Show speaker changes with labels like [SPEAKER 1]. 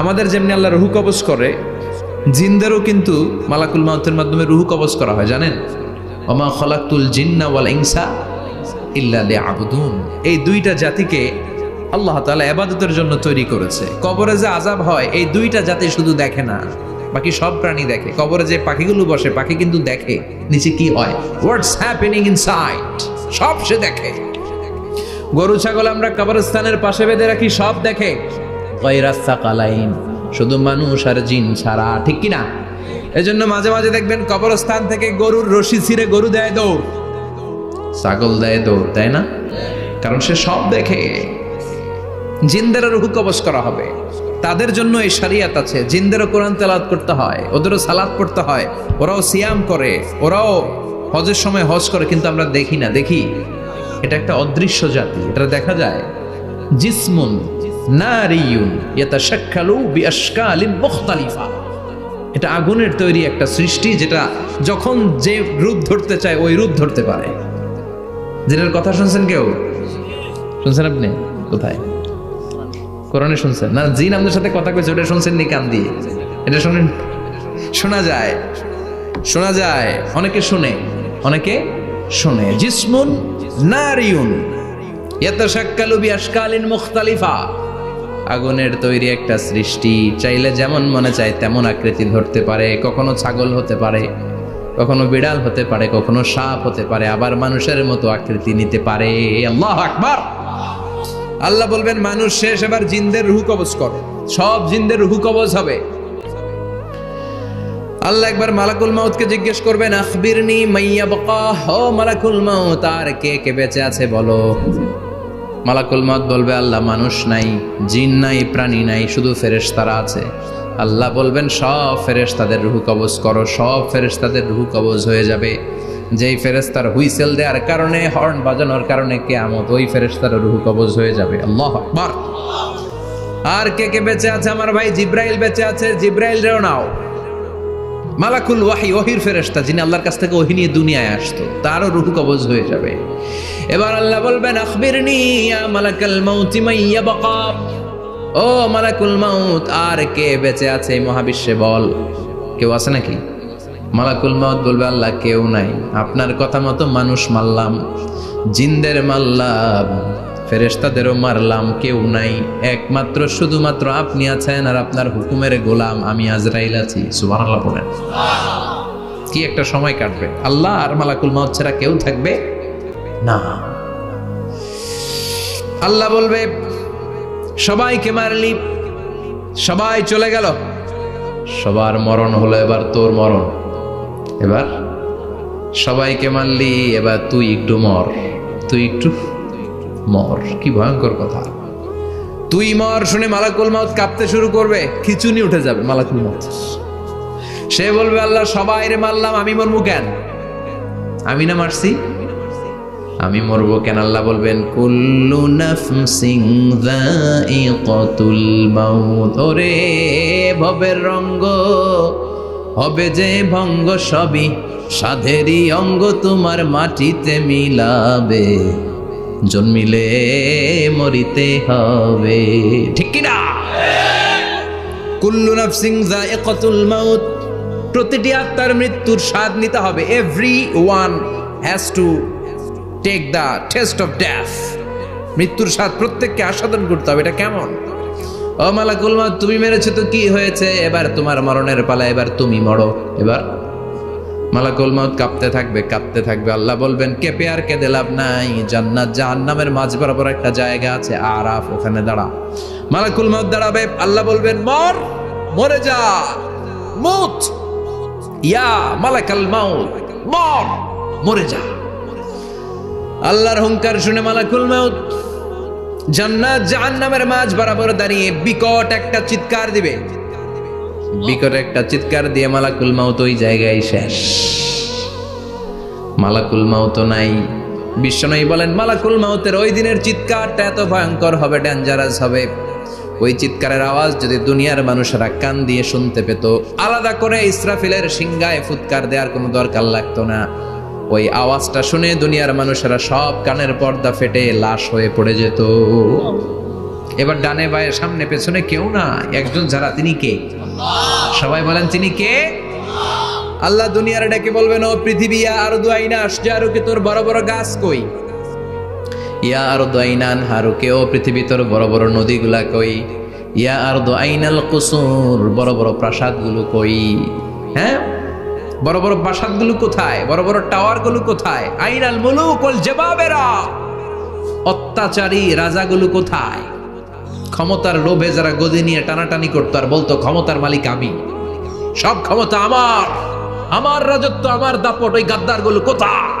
[SPEAKER 1] আমাদের যেমনি আল্লাহ রুহু কবজ করে, জিনদেরও কিন্তু মালাকুল মাউতের মাধ্যমে রুহু কবজ করা হয়, জানেন? অমা খলাকুল জিন্না ওয়াল ইনসা ইল্লা আবুদুন এই দুইটা জাতিকে আল্লাহ তাআলা ইবাদতের জন্য তৈরি করেছে। কবরে যে আজাব হয়, এই দুইটা জাতি শুধু দেখে না, বাকি সব প্রাণী দেখে। কবরে যে পাখিগুলো বসে, পাখি কিন্তু দেখে, নিচে কি হয়? হোয়াটস হ্যাপেনিং ইনসাইড সব সে দেখে। গরু, ছাগল আমরা কবরস্থানের পাশে বেঁধে রাখি, সব দেখে। গয়রাস্তা কালাইন শুধু মানুষ আর জিন ছাড়া, ঠিক কিনা এজন্য মাঝে মাঝে দেখবেন কবরস্থান থেকে গরুর রশি ছিঁড়ে গরু দেয় দৌড়। ছাগল দেয় দৌড়, তাই না? কারণ সে সব দেখে জিন্দেরও রুহু কবচ করা হবে। তাদের জন্য এই শরিয়াত আছে, জিন্দেরও কোরআন তেলাওয়াত করতে হয়, ওদেরও সালাদ পড়তে হয়, ওরাও সিয়াম করে, ওরাও হজের সময় হজ করে, কিন্তু আমরা দেখি না। দেখি, এটা একটা অদৃশ্য জাতি, এটা দেখা যায়। জিসমুন নারিয়ুন, ইয়াতাশাক্কালু বিআশকালিন মুখতালিফা। এটা আগুনের তৈরি একটা সৃষ্টি যেটা যখন যে রূপ ধরতে চায় ওই রূপ ধরতে পারে। যেটার কথা শুনছেন কেউ? শুনছেন আপনি? কোথায়? কোরআনে শুনছেন? না, জিন আমাদের সাথে কথা কইছে, ওটা শুনছেন নি কান দিয়ে। এটা শুনেন? শোনা যায়। শোনা যায়। অনেকে শুনে অনেকে শুনে। জিসমুন নারিয়ুন, ইয়াতাশাক্কালু বিআশকালিন মুখতালিফা। আগুনের তৈরি একটা সৃষ্টি। চাইলে যেমন মনে চায় তেমন আকৃতি ধরতে পারে। কখনো ছাগল হতে পারে, কখনো বিড়াল হতে পারে, কখনো সাপ হতে পারে, আবার মানুষের মতো আকৃতি নিতে পারে। আল্লাহ আকবার! আল্লাহ বলবেন, মানুষ শেষ, এবার জিনদের রুহু কবজ করো। সব জিনদের রুহু কবজ হবে। আল্লাহ একবার মালাকুল মাউতকে জিজ্ঞেস করবেন, আখবিরনি মাইয়া বকা ও মালাকুল মাউত, আর কে কে বেঁচে আছে বলো? মালাকুল মত বলবে, আল্লাহ মানুষ নাই, জিন নাই, প্রাণী নাই, শুধু ফেরেশতারা আছে। আল্লাহ বলবেন, সব ফেরেশতাদের রুহু কবজ করো, সব ফেরেশতাদের রুহু কবজ হয়ে যাবে। যেই ফেরেশতার হুইসেল দেওয়ার কারণে, হর্ন বাজানোর কারণে কেয়ামত, ওই ফেরেশতার রুহু কবজ হয়ে যাবে। আল্লাহ আর কে কে বেঁচে আছে? আমার ভাই জিব্রাইল বেঁচে আছে। জিব্রাইল, রেও নাও। মালাকুল ওয়াহি, ওহির ফেরেশতা, যিনি আল্লাহর কাছ থেকে ওহি নিয়ে দুনিয়ায় আসতো, তারও রুহু কবজ হয়ে যাবে। এবার আল্লাহ বলবেন, আখবিরনি মালাকাল মাউতি মাইয়া বাকা ও মালাকুল মাউত, আর কে বেঁচে আছে মহাবিশ্বে বল? কেউ আছে নাকি? মালাকুল মাউত বলবে, আল্লাহ, কেউ নাই। আপনার কথা মতো মানুষ মারলাম, জিন্দের মারলাম। ফেরেশতাদেরও মারলাম, কেউ নাই। একমাত্র, শুধুমাত্র আপনি আছেন আর আপনার হুকুমের গোলাম আমি আজরাইল আছি। সুবহানাল্লাহ বলেন। কি একটা সময় কাটবে। আল্লাহ আর মালাকুল মাউত ছাড়া কেউ থাকবে? না। আল্লাহ বলবে, সবাইকে মারলি, সবাই চলে গেল। সবার মরণ হলো এবার তোর মরণ। এবার সবাইকে মারলি, এবার তুই একটু মর। তুই একটু মর। কি ভয়ঙ্কর কথা। তুই মর শুনে মালাকুল মাউত কাঁপতে শুরু করবে, খিচুনি উঠে যাবে মালাকুল মাউত। সে বলবে, আল্লাহ, সবাই রে মারলাম, আমি মরমু কেন? আমি না মারছি। আমি মরবো কেন? আল্লাহ বলবেন, কুল্লু নাফসিং যায়িকাতুল মাউত। ওরে ভবের রঙ্গ, হবে যে ভঙ্গ সবই, সাধেরই অঙ্গ তোমার মাটিতে মিলাবে। জন্মিলে মরিতে হবে। ঠিক কিনা? কুল্লু নাফসিং যায়িকাতুল মাউত। প্রতিটি আত্মার মৃত্যুর স্বাদ নিতে হবে। Everyone has to take the taste of death মৃত্যুর স্বাদ প্রত্যেককে আস্বাদন করতে হবে। এটা কেমন? ও মালাকুল মাউত, তুমি মেরেছো তো কি হয়েছে? এবার তোমার মরণের পালা, এবার তুমি মরো। এবার মালাকুল মাউত কাঁপতে থাকবে কাঁপতে থাকবে। আল্লাহ বলবেন, কেঁপে আর কেঁদে লাভ নাই। জান্নাত জাহান্নামের মাঝ বরাবর একটা জায়গা আছে, আরাফ, ওখানে দাঁড়া। মালাকুল মাউত দাঁড়াবে, আল্লাহ বলবেন, মর, মরে যা। মুত ইয়া মালাকাল মাউত। মর, মরে যা। আল্লাহর হুঙ্কার শুনে মালাকুল মাউত জান্নাত জাহান্নামের মাঝ বরাবর দাঁড়িয়ে বিকট একটা চিৎকার দিবে। বিকট একটা চিৎকার দিয়ে মালাকুল মাউত ওই জায়গায় শেষ। মালাকুল মাউত নাই। বিশ্বনয়ী বলেন, মালাকুল মাউতের ওই দিনের চিৎকারটা এত ভয়ঙ্কর হবে ডেঞ্জারাস হবে। ওই চিৎকারের আওয়াজ যদি দুনিয়ার মানুষেরা কান দিয়ে শুনতে পেত, আলাদা করে ইসরাফিলের সিংগায় ফুৎকার দেওয়ার কোনো দরকার লাগতো না। ওই আওয়াজটা শুনে দুনিয়ার মানুষেরা সব কানের পর্দা ফেটে লাশ হয়ে পড়ে যেত। এবার ডানে বায়ে সামনে পেছনে কেউ না, একজন যারা, তিনি কে? সবাই বলেন তিনি কে? আল্লাহ দুনিয়ার ডেকে বলবেন, ও পৃথিবী আর দুয়াইনা আসজারুকে তোর বড় বড় গাছ কই? ইয়া আর দোয়াইনান হারুকে, ও পৃথিবী, তোর বড় বড় নদীগুলা কই? ইয়া আর দোয়াইনাল কুসুর, বড় বড় প্রাসাদগুলো কই? হ্যাঁ? বড় বড় প্রাসাদগুলো কোথায়? বড় বড় টাওয়ারগুলো কোথায়? আইনাল মুলুক ওয়াল জবাবেরা, অত্যাচারী রাজাগুলো কোথায়? ক্ষমতার লোভে যারা গদি নিয়ে টানাটানি করতো আর বলতো, ক্ষমতার মালিক আমি। সব ক্ষমতা আমার। আমার রাজত্ব, আমার দাপট, ওই গাদ্দারগুলো কোথায়?